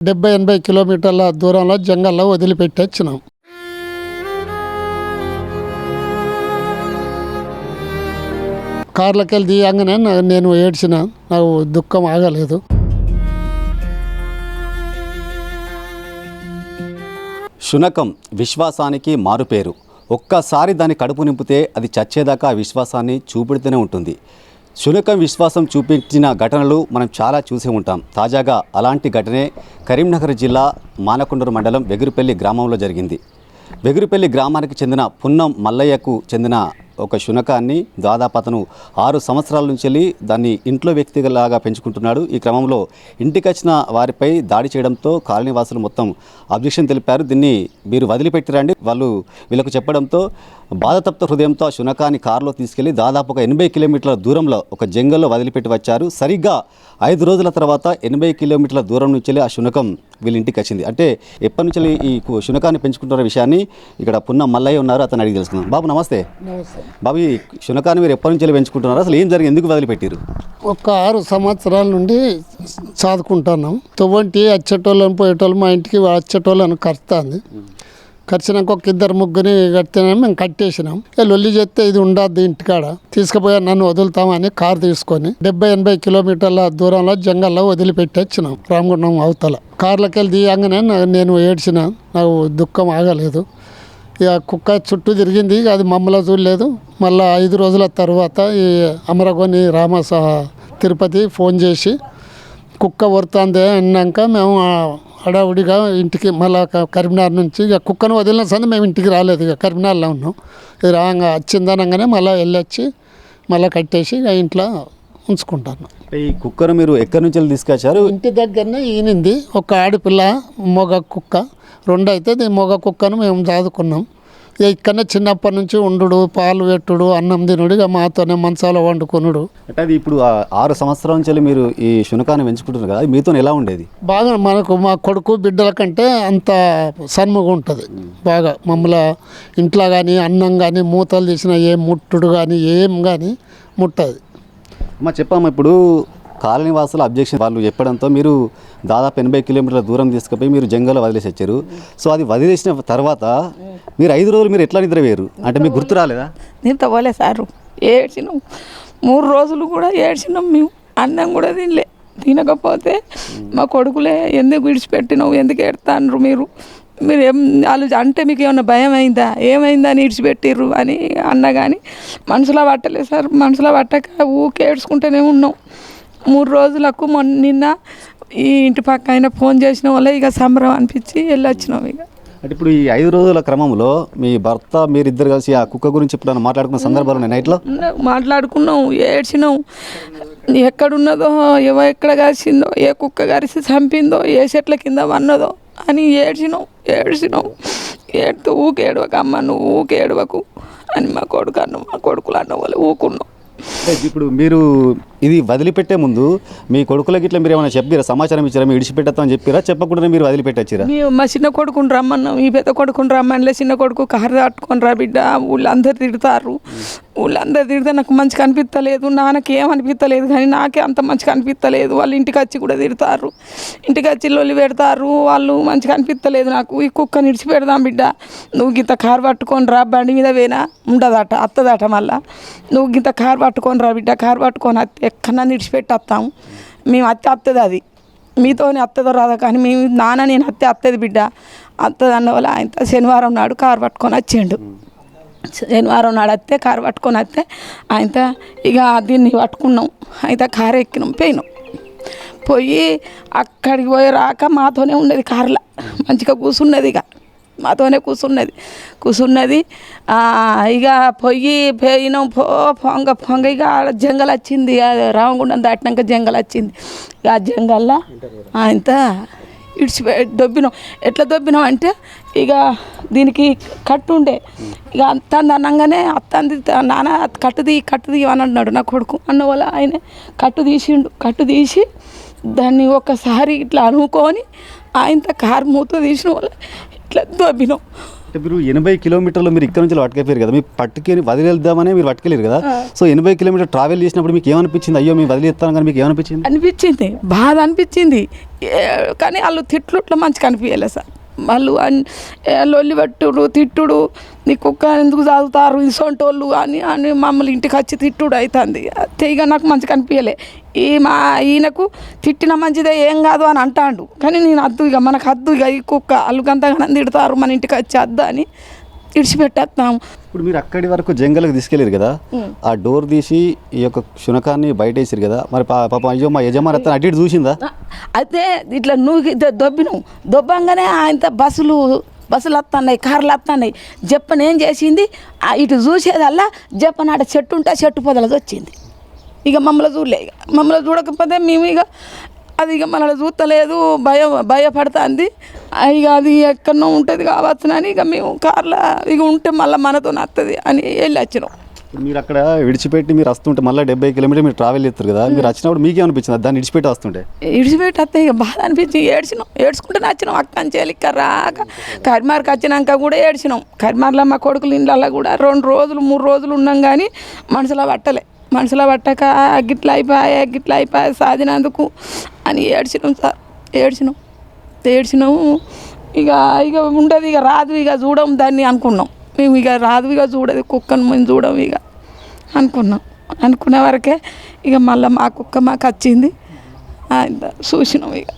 డెబ్బై ఎనభై కిలోమీటర్ల దూరంలో జంగల్లో వదిలిపెట్టి వచ్చినాం కార్లకి వెళ్ళి దిగంగానే నేను ఏడ్చిన నాకు దుఃఖం ఆగలేదు. శునకం విశ్వాసానికి మారుపేరు. ఒక్కసారి దాని కడుపు నింపితే అది చచ్చేదాకా ఆ విశ్వాసాన్ని చూపెడుతూనే ఉంటుంది. శునకం విశ్వాసం చూపించిన ఘటనలు మనం చాలా చూసి ఉంటాం. తాజాగా అలాంటి ఘటనే కరీంనగర్ జిల్లా మానకొండూరు మండలం వెగురుపల్లి గ్రామంలో జరిగింది. వెగురుపల్లి గ్రామానికి చెందిన పున్నం మల్లయ్యకు చెందిన ఒక శునకాన్ని దాదాపు అతను ఆరు సంవత్సరాల నుంచి వెళ్ళి దాన్ని ఇంట్లో వ్యక్తిలాగా పెంచుకుంటున్నాడు. ఈ క్రమంలో ఇంటికి వచ్చిన వారిపై దాడి చేయడంతో కాలనీ వాసులు మొత్తం అబ్జెక్షన్ తెలిపారు. దీన్ని మీరు వదిలిపెట్టిరండి వాళ్ళు వీళ్ళకు చెప్పడంతో బాధతప్త హృదయంతో ఆ శునకాన్ని కారులో తీసుకెళ్ళి దాదాపు ఒక ఎనభై కిలోమీటర్ల దూరంలో ఒక జంగల్లో వదిలిపెట్టి వచ్చారు. సరిగ్గా ఐదు రోజుల తర్వాత ఎనభై కిలోమీటర్ల దూరం నుంచి వెళ్ళి ఆ శునకం వీళ్ళింటికి వచ్చింది. అంటే ఎప్పటి నుంచి ఈ శునకాన్ని పెంచుకుంటున్న విషయాన్ని ఇక్కడ పున్న మల్లయ్య ఉన్నారు. అతను అడిగి తెలుసుకుందాం. బాబు నమస్తే. బాబు ఈ శునకాన్ని మీరు ఎప్పటి నుంచి పెంచుకుంటున్నారు? అసలు ఏం జరిగింది? ఎందుకు వదిలిపెట్టారు ఒక ఆరు సంవత్సరాల నుండి చదువుకుంటున్నాం తొవ్వంటి వచ్చేటోళ్ళని పోయేటోళ్ళు మా ఇంటికి వచ్చేటోళ్ళని కరుస్తుంది. కరిచినాక ఒక ఇద్దరు ముగ్గురిని కట్టినా మేము కట్టేసినాం. ఇక లొల్లి చేస్తే ఇది ఉండద్దు ఇంటికాడ. తీసుకుపోయా నన్ను వదులుతామని కారు తీసుకొని డెబ్బై ఎనభై కిలోమీటర్ల దూరంలో జంగల్లో వదిలిపెట్టి వచ్చినాం రామగుండం అవతల. కార్లకెళ్ళి దిగంగానే నేను ఏడ్చిన నాకు దుఃఖం ఆగలేదు. ఇక కుక్క చుట్టూ తిరిగింది అది మమ్మల్ని చూడలేదు మళ్ళీ ఐదు రోజుల తర్వాత ఈ అమరగోని రామ తిరుపతి ఫోన్ చేసి కుక్క వరుతుంది అన్నాక మేము హడావుడిగా ఇంటికి మళ్ళీ కరీంనగర్ నుంచి ఇక కుక్కను వదిలిన సంది మేము ఇంటికి రాలేదు. ఇక కరీంనగర్లో ఉన్నాం. ఇది రాగా వచ్చిందనగానే మళ్ళీ వెళ్ళొచ్చి మళ్ళీ కట్టేసి ఇక ఇంట్లో ఉంచుకుంటాను. ఈ కుక్కను మీరు ఎక్కడి నుంచి తీసుకొచ్చారు? ఇంటి దగ్గరనే ఈనింది. ఒక ఆడపిల్ల మొగ కుక్క. రెండు అయితే మొగ కుక్కను మేము చదువుకున్నాం ఇక ఇక్కడనే చిన్నప్పటి నుంచి ఉండు పాలు పెట్టుడు అన్నం తినుడు ఇక మాతోనే మంచాలో వండుకునుడు. అంటే అది ఇప్పుడు ఆ ఆరు సంవత్సరాల నుంచి మీరు ఈ శునకాన్ని పెంచుకుంటున్నారు కదా మీతో ఎలా ఉండేది? బాగా మనకు మా కొడుకు బిడ్డల కంటే అంత సన్ముగా ఉంటుంది. బాగా మమ్మల్ని ఇంట్లో కానీ అన్నం కానీ మూతలు తీసిన ఏం ముట్టుడు కానీ ఏం కానీ ముట్టదు. అమ్మ చెప్పమ్మా ఇప్పుడు కాలనీ వాసుల అబ్జెక్షన్ వాళ్ళు చెప్పడంతో మీరు దాదాపు ఎనభై కిలోమీటర్ల దూరం తీసుకుపోయి మీరు జంగల్లో వదిలేసి వచ్చారు. సో అది వదిలేసిన తర్వాత మీరు ఐదు రోజులు మీరు ఎట్లా నిద్రపోయారు? అంటే మీకు గుర్తు రాలేదా? నిద్ర పోలే సారు. ఏడ్చినాం. మూడు రోజులు కూడా ఏడ్చినాం మేము. అన్నం కూడా తినలే. తినకపోతే మా కొడుకులే ఎందుకు విడిచిపెట్టినావు? ఎందుకు ఏడుతాండ్రు మీరు? మీరు ఏం వాళ్ళు అంటే మీకు ఏమన్నా భయం అయిందా? ఏమైందా? అని విడిచిపెట్టిర్రు? అని అన్న కానీ మనసులో పట్టలేదు సార్. మనసులో పట్టక ఊకే ఏడ్చుకుంటూనే ఉన్నాం. మూడు రోజులకు మొన్న నిన్న ఈ ఇంటి పక్క ఆయన ఫోన్ చేసిన వల్ల ఇక సంబరం అనిపించి వెళ్ళొచ్చినాం ఇక. అంటే ఇప్పుడు ఈ ఐదు రోజుల క్రమంలో మీ భర్త మీరిద్దరు కలిసి ఆ కుక్క గురించి ఎప్పుడైనా మాట్లాడుకున్న సందర్భాలు ఉన్నాయి నైట్లో? మాట్లాడుకున్నాం ఏడ్చినాం. ఎక్కడున్నదో ఎవ ఎక్కడ కలిసిందో ఏ కుక్క కరిసి చంపిందో ఏ చెట్ల కింద వన్నదో అని ఏడ్చినాం ఏడ్చినాం. ఏడుతూ ఊకే ఏడవక అమ్మ నువ్వు ఊకే ఏడవకు అని మా కొడుకు అన్న మా కొడుకులు అన్న వాళ్ళు ఊకున్నాం. ఇప్పుడు మీరు ఇది వదిలిపెట్టే ముందు మీ కొడుకులకి ఇట్లా మీరు ఏమైనా చెప్పారా? సమాచారం ఇచ్చారా? మీరు విడిచిపెట్టని చెప్పారా? చెప్పకుండా మీరు వదిలిపెట్టచ్చారా? మా చిన్న కొడుకుని రమ్మన్నాం. ఈ పెద్ద కొడుకుని రమ్మనిలే. చిన్న కొడుకు కారు తట్టుకొని రా బిడ్డ. ఊళ్ళందరూ తిడతారు. ఊళ్ళందరూ తిడితే నాకు మంచిగా అనిపించలేదు నాన్నకి ఏం అనిపించలేదు కానీ నాకే అంత మంచిగా అనిపించలేదు వాళ్ళు ఇంటికి వచ్చి కూడా తిడతారు. ఇంటికి వచ్చి లొల్లి పెడతారు. వాళ్ళు మంచిగా అనిపించలేదు నాకు. ఈ కుక్కని ఇడిచి పెడదాం బిడ్డ. నువ్వు గింత కారు పట్టుకొని రా. బండి మీద పోయినా ఉండదట అత్తదట మళ్ళా. నువ్వు గింత కారు పట్టుకొని రా బిడ్డ. కారు పట్టుకొని అత్తే ఎక్కడన్నా ఇడిచిపెట్టి వస్తాం. మేము అత్తే అత్తది అది. మీతోనే అత్తదో రాదా కానీ మేము నాన్న నేను అత్తే అత్తది బిడ్డ. అత్తది అన్న వల్ల ఆయన శనివారం నాడు కారు పట్టుకొని వచ్చిండు. శనివారం నాడు వస్తే కారు పట్టుకొని వస్తే ఆయన ఇక దీన్ని పట్టుకున్నాం. అయితే కారు ఎక్కినాం పోయినాం. పోయి అక్కడికి పోయి రాక మాతోనే ఉన్నది కారులో. మంచిగా కూర్చున్నది ఇక. మాతోనే కూర్చున్నది కూర్చున్నది ఇక పొయ్యి పోయినాం పో పొంగ పొంగ ఇక ఆడ జంగల్ వచ్చింది రామగుండం దాటినాక జంగల్ వచ్చింది ఇక ఆ జంగల్లో ఇంత ఇడిచిపె దొబ్బినాం. ఎట్లా దొబ్బినాం అంటే ఇక దీనికి కట్టు ఉండే ఇక అత్తంది అనగానే అత్తంది నాన్న కట్టుది కట్టుది అని అన్నాడు. నా కొడుకు అన్న వల్ల ఆయన కట్టు తీసిండు. కట్టు తీసి దాన్ని ఒకసారి ఇట్లా అనుకొని ఆయనతో కారు మూత తీసిన వల్ల ఇట్లా దొబ్బినాం అంటే మీరు ఎనభై కిలోమీటర్లు మీరు ఇక్కడ నుంచి పట్టుకెళ్ళారు కదా మీరు పట్టుకొని వదిలేద్దామని మీరు పట్టుకెళ్ళారు కదా. సో ఎనభై కిలోమీటర్ ట్రావెల్ చేసినప్పుడు మీకు ఏమనిపించింది? అయ్యో మేము వదిలేస్తాను కానీ మీకు ఏమనిపించింది? అనిపించింది. బాధ అనిపించింది. కానీ వాళ్ళు తిట్లుట్లో మంచిగా అనిపించలే సార్. వాళ్ళు లొల్లి పెట్టుడు తిట్టుడు. నీ కుక్క ఎందుకు చదువుతారు? ఇసొంటోళ్ళు అని అని మమ్మల్ని ఇంటికి వచ్చి తిట్టుడు అవుతుంది తెగ నాకు మంచిగా అనిపించలే ఈ మా ఈయనకు తిట్టిన మంచిదే ఏం కాదు అని అంటాడు. కానీ నేను అద్దు ఇక మనకు అద్దు ఇక ఈ కుక్క. అల్లుకంతగా తిడతారు మన ఇంటికి వచ్చి అద్దు అని. ఇడిచిపెట్టేస్తాం ఇప్పుడు మీరు అక్కడి వరకు జంగల్కి తీసుకెళ్ళారు కదా ఆ డోర్ తీసి ఈ యొక్క శునకాన్ని బయట వేసారు కదా మరి పాపం అయ్యో మా యజమాని అతను అటు ఇటు చూసిందా? అయితే ఇట్లా నువ్వు దొబ్బిను. దొబ్బంగానే ఆయన బస్సులు బస్సులు వస్తున్నాయి కార్లు వస్తున్నాయి జప్పని ఏం చేసింది? ఇటు చూసేదల్లా జప్పనాట చెట్టు ఉంటే చెట్టు పొదలది వచ్చింది. ఇక మమ్మల్ని చూడలే. ఇక మమ్మల్ని చూడకపోతే మేము ఇక అది ఇక మనల్ని చూస్తలేదు భయ భయపడుతుంది. ఇక అది ఎక్కడనో ఉంటుంది కావచ్చునని ఇక మేము కార్లో ఇక ఉంటే మళ్ళీ మనతో వస్తుంది అని వెళ్ళి వచ్చినాం. మీరు అక్కడ విడిచిపెట్టి మీరు వస్తుంటే మళ్ళీ డెబ్బై కిలోమీటర్ మీరు ట్రావెల్ చేస్తారు కదా. మీరు వచ్చినప్పుడు మీకేమనిపించింది దాన్ని విడిచిపెట్టి వస్తుంటే? ఇడిచిపెట్టి వస్తే ఇక బాధ అనిపించి ఏడ్చినాం. ఏడ్చుకుంటే నచ్చినాం అక్క చేలిక్క రాక కరిమార్కి వచ్చినాక కూడా ఏడ్చినాం. కరిమార్లో మా కొడుకులు ఇండ్లలో కూడా రెండు రోజులు మూడు రోజులు ఉన్నాం కానీ మనసులో పట్టలే. మనసులో పట్టక గిట్ల అయిపోయా గిట్ల అయిపోయా సాధినందుకు అని ఏడ్చినాం సార్. ఏడ్చినాం. ఏడ్చినాము ఇక ఇక ఉండదు ఇక రాదు ఇక చూడం దాన్ని అనుకున్నాం. మేము ఇక రాదు ఇక చూడదు కుక్కను మేము చూడం ఇక అనుకున్నాం. అనుకునే వరకే ఇక మళ్ళీ మా కుక్క మాకు వచ్చింది. చూసినాం ఇక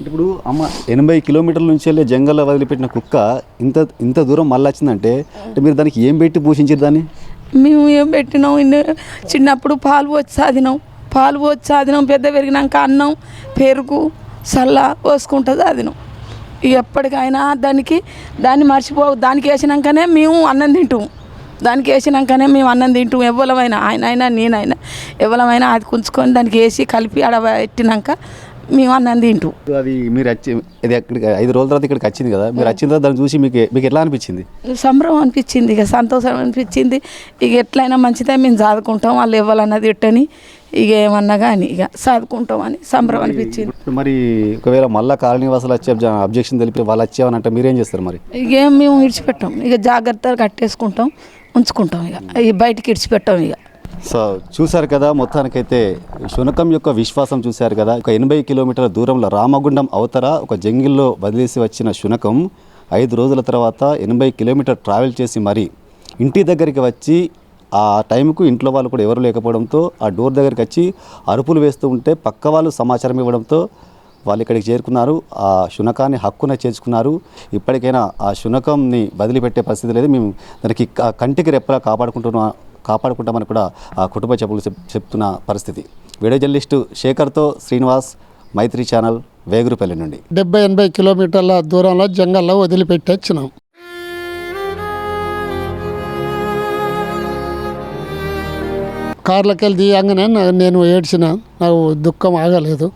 ఇప్పుడు అమ్మ ఎనభై కిలోమీటర్ల నుంచి వెళ్ళే జంగల్లో వదిలిపెట్టిన కుక్క ఇంత ఇంత దూరం మళ్ళీ వచ్చిందంటే అంటే మీరు దానికి ఏం పెట్టి పోషించారు దాన్ని? మేము ఏం పెట్టినాం ఇన్ని చిన్నప్పుడు పాలు పోసి సాదినాం పాలు పోసి సాదినాం పెద్ద పెరిగినాక అన్నం పెరుగు చల్ల పోసుకుంటూ సాదినాం ఇక ఎప్పటికైనా దానికి దాన్ని మర్చిపో దానికి వేసినాకనే మేము అన్నం తింటాం. దానికి వేసినాకనే మేము అన్నం తింటాం. ఎవరమైనా ఆయన అయినా నేనైనా ఎవరమైనా అది కుంచుకొని దానికి వేసి కలిపి ఆడ పెట్టినాక మేము అన్నం తింటాం. అది మీరు వచ్చి ఇది అక్కడికి ఐదు రోజుల తర్వాత ఇక్కడికి వచ్చింది కదా. మీరు వచ్చిన తర్వాత దాన్ని చూసి మీకు మీకు ఎట్లా అనిపించింది? సంబరం అనిపించింది ఇక సంతోషం అనిపించింది. ఇక ఎట్లయినా మంచిదే మేము చదువుకుంటాం. వాళ్ళు ఇవ్వాలన్నది తిట్టని ఇక ఏమన్నా కానీ ఇక చదువుకుంటాం అని సంబరం అనిపించింది. ఇప్పుడు మరి ఒకవేళ మళ్ళీ కాలనీ వాసులు వచ్చే అబ్జెక్షన్ తెలిపి వాళ్ళు వచ్చేవని అంటే మీరేం చేస్తారు మరి? ఇక ఏం మేము ఇడిచిపెట్టాం ఇక జాగ్రత్తగా కట్టేసుకుంటాం ఉంచుకుంటాం ఇక. ఇక బయటికి ఇడిచిపెట్టాం ఇక. సో చూశారు కదా మొత్తానికైతే శునకం యొక్క విశ్వాసం చూశారు కదా. ఒక ఎనభై కిలోమీటర్ల దూరంలో రామగుండం అవతల ఒక జంగిల్లో వదిలేసి వచ్చిన శునకం ఐదు రోజుల తర్వాత ఎనభై కిలోమీటర్ ట్రావెల్ చేసి మరి ఇంటి దగ్గరికి వచ్చి ఆ టైంకు ఇంట్లో వాళ్ళు కూడా ఎవరు లేకపోవడంతో ఆ డోర్ దగ్గరికి వచ్చి అరుపులు వేస్తూ ఉంటే పక్క వాళ్ళు సమాచారం ఇవ్వడంతో వాళ్ళు ఇక్కడికి చేరుకున్నారు. ఆ శునకాన్ని హక్కున చేర్చుకున్నారు. ఇప్పటికైనా ఆ శునకంని వదిలిపెట్టే పరిస్థితి లేదు. మేము దానికి కంటికి రెప్పలా కాపాడుకుంటున్నా కాపాడుకుంటామని కూడా ఆ కుటుంబ చెప్పులు చెప్తున్న పరిస్థితి. వీడియో జర్నలిస్టు శేఖర్తో శ్రీనివాస్ మైత్రి ఛానల్ వేగురుపల్లి నుండి. డెబ్బై ఎనభై కిలోమీటర్ల దూరంలో జంగల్లో వదిలిపెట్టి వచ్చినాం కార్లకెళ్ళి తీయంగానే నేను ఏడ్చిన నాకు దుఃఖం ఆగలేదు.